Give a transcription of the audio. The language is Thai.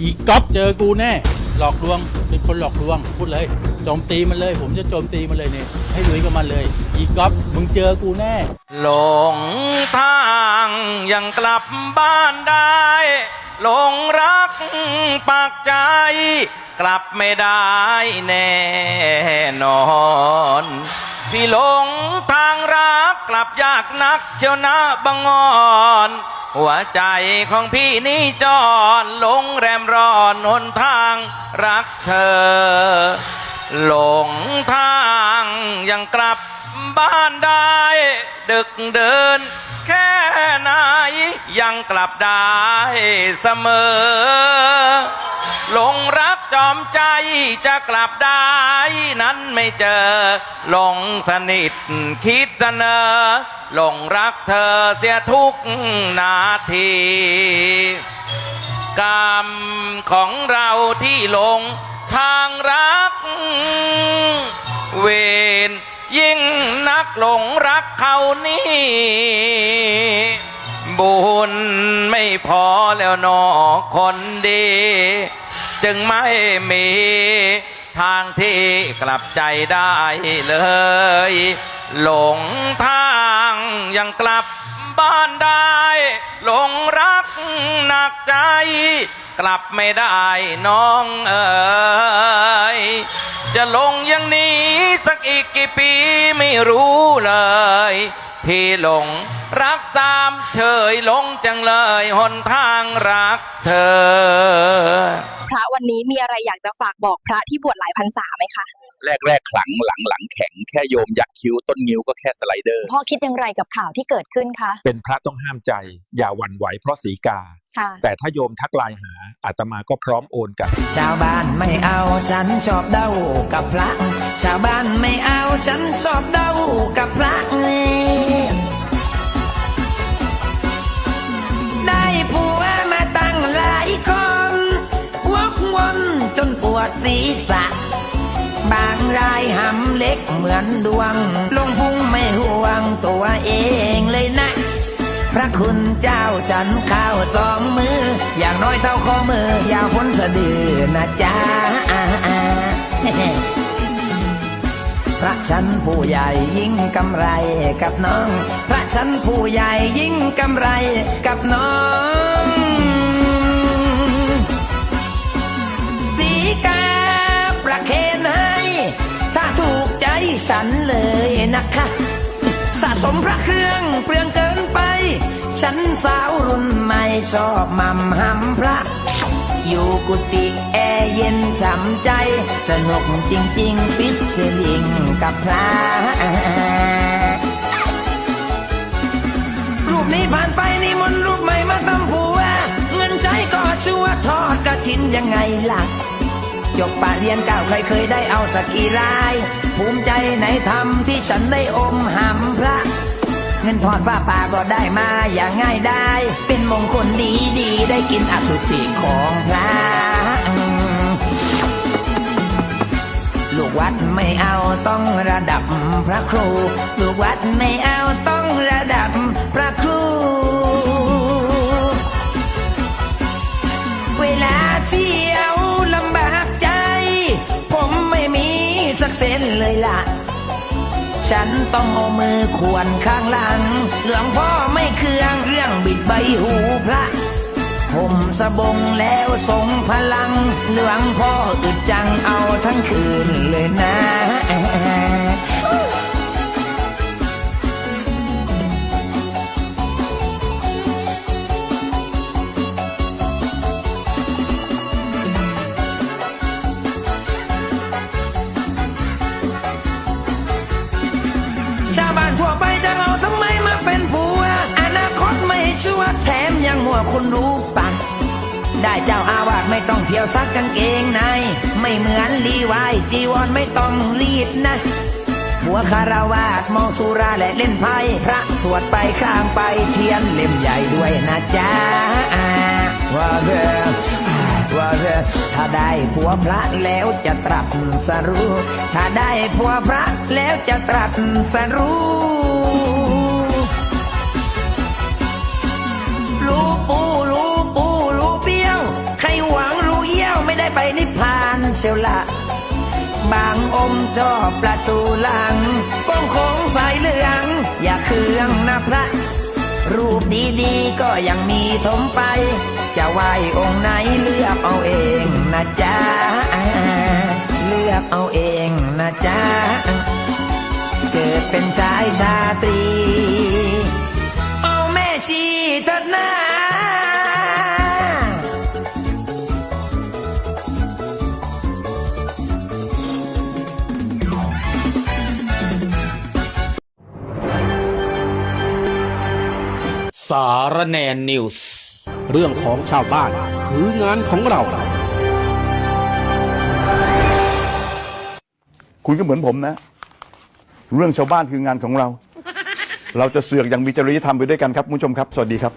อีก๊อฟเจอกูแน่ หลอกลวง เป็นคนหลอกลวง พูดเลย โจมตีมันเลย ผมจะโจมตีมันเลยเนี่ยให้ลุยกับมันเลย อีก๊อฟมึงเจอกูแน่ หลงทางยังกลับบ้านได้ หลงรักปากใจ กลับไม่ได้แน่นอนพี่หลงทางรักกลับยากนักเชียวนะบังอ่อน หัวใจของพี่นี่จอดหลงแรมร้อนหนทางรักเธอ หลงทางยังกลับบ้านได้ ดึกเดิน แค่ไหนยังกลับได้เสมอ อมใจจะกลับได้นั้นไม่เจอ หลงสนิทคิดเสนอ หลงรักเธอเสียทุกนาที กรรมของเราที่หลงทางรัก เวรยิ่งนักหลงรักเขานี่บุญไม่พอแล้วนอคนดี จึงไม่มีทางที่กลับใจได้เลย หลงทางยังกลับบ้านได้ หลงรักหนักใจ กลับไม่ได้น้องเอ๋ยจะลงอย่างนี้สักอีกกี่ปีไม่รู้เลย พี่หลงรักสามเฉยหลงจังเลยหนทางรักเธอ พระวันนี้มีอะไรอยากจะฝากบอกพระที่บวชหลายพรรษาไหมคะ แรกแรกๆขลังหลังหลังแข็งแค่โยมอยากคิ้วต้นงิ้วก็แค่สไลเดอร์ พ่อคิดอย่างไรกับข่าวที่เกิดขึ้นคะ เป็นพระต้องห้ามใจ อย่าหวั่นไหวเพราะสีกา ค่ะ แต่ถ้าโยมทักไลน์หาอาตมาก็พร้อมโอนกลับ ชาวบ้านไม่เอาฉันชอบเด้ากับพระ ชาวบ้านไม่เอาฉันชอบเด้ากับพระ ได้ผัว ษะ บางรายหำเล็กเหมือนดวง ลงพุงไม่ห่วงตัวเองเลยนะ พระคุณเจ้าฉันข้าวสองมือ อย่างน้อยเท่าข้อมือยาวพ้นสะดือนะจ๊ะพระฉันผู้ใหญ่ยิ่งกำไรกับน้อง พระฉันผู้ใหญ่ยิ่งกำไรกับน้อง ฉันเลยนะคะ สะสมพระเครื่องเปลืองเกินไป ฉันสาวรุ่นใหม่ชอบมัมหำพระ อยู่กุฏิแอร์เย็นฉ่ำใจ สนุกจริง ๆ ฟิชเชลิงกับพระรูปนี้ผ่านไปนี่มนรูปใหม่มาตำผัวเงินใจก็ชัวร์ทอดกระถินยังไงล่ะ จบปาเรียนเก้าใครเคยได้เอาสักกี่ราย ภูมิใจในธรรมที่ฉันได้อมหำพระ เงินทอดผ้าป่าก็ได้มาอย่างง่ายได้ เป็นมงคลดีดีได้กินอสุจิของพระลูกวัดไม่เอาต้องระดับพระครู ลูกวัดไม่เอาต้องระดับพระครูเวลาเที่ย ฉันต้องเอามือขวนข้างหลัง หลวงพ่อไม่เคืองเรื่องบิดใบหูพระผมสบงแล้วทรงพลัง หลวงพ่ออึดจังเอาทั้งคืนเลยนะ ไปจะเอาทำไมมาเป็นผัว อนาคตไม่ชัวแถมยังมัวคุณรู้ปะได้เจ้าอาวาสไม่ต้องเที่ยวซักกางเกงใน ไม่เหมือนลีวายจีวรไม่ต้องรีดนะหัวคาราวาสเมาสุราและเล่นไพ่พระสวดไปข้างไปเทียนเล่มใหญ่ด้วยนะจ๊ะว่าเธอว่าเธอถ้าได้ผัวพระแล้วจะตรัสสรู้ ถ้าได้ผัวพระแล้วจะตรัสสรู้ เสียวละบางอมชอบประตูหลังก้องโค้งสายเหลือง อย่าเคืองนะพระ รูปดีๆก็ยังมีถมไป จะไหวองค์ไหนเลือกเอาเองนะจ๊ะ เลือกเอาเองนะจ๊ะ เกิดเป็นชายชาตรี สารแนนนิวส์ เรื่องของชาวบ้านคืองานของเรา คุณก็เหมือนผมนะ เรื่องชาวบ้านคืองานของเรา เราจะเสือกอย่างมีจริยธรรมไปด้วยกันครับคุณผู้ชมครับ สวัสดีครับ